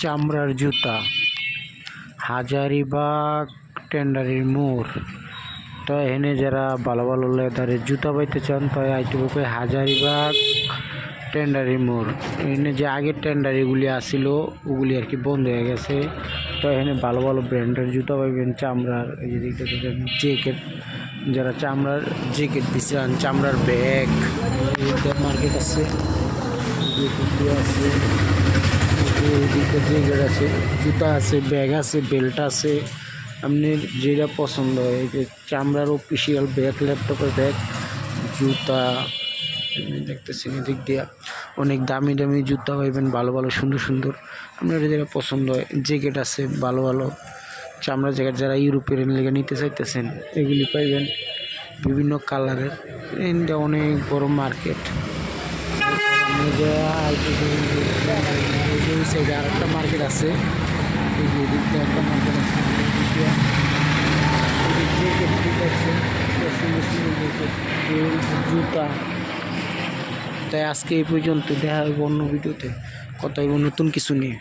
চামড়ার জুতা। হাজারিবাগ টেন্ডারির মোড় তো এখানে যারা ভালো ভালো লেদারের জুতা পাইতে চান তো আইটুকু হাজারিবাগ টেন্ডারি মোড় এখানে যে আগের টেন্ডারিগুলি আসিল, ওগুলি আর কি বন্ধ হয়ে গেছে। তো এখানে ভালো ভালো ব্র্যান্ডের জুতা পাইবেন, চামড়ার এই যে দেখতে জ্যাকেট। যারা চামড়ার জ্যাকেট দিচ্ছেন চামড়ার ব্যাগ। মার্কেট আছে আছে জ্যাকেট আছে, জুতা আছে ব্যাগ আছে বেল্ট আছে, আপনার যেটা পছন্দ হয়। এই যে চামড়ার অফিসিয়াল ব্যাগ ল্যাপটপের ব্যাগ জুতা দেখতেছেন এদিক দিয়া। অনেক দামি দামি জুতা পাইবেন, ভালো ভালো, সুন্দর সুন্দর। আপনার যেটা পছন্দ হয় জ্যাকেট আছে, ভালো ভালো। চামড়া জ্যাকেট যারা ইউরোপের লেগে নিতে চাইতেছেন, এগুলি পাইবেন। বিভিন্ন কালারের এটা অনেক বড় মার্কেট ওই আর একটা মার্কেট আছে একটা মার্কেট আছে জুতা। তাই আজকে এই পর্যন্ত দেখা হবে অন্য ভিডিওতে। হইব নতুন কিছু নিয়ে।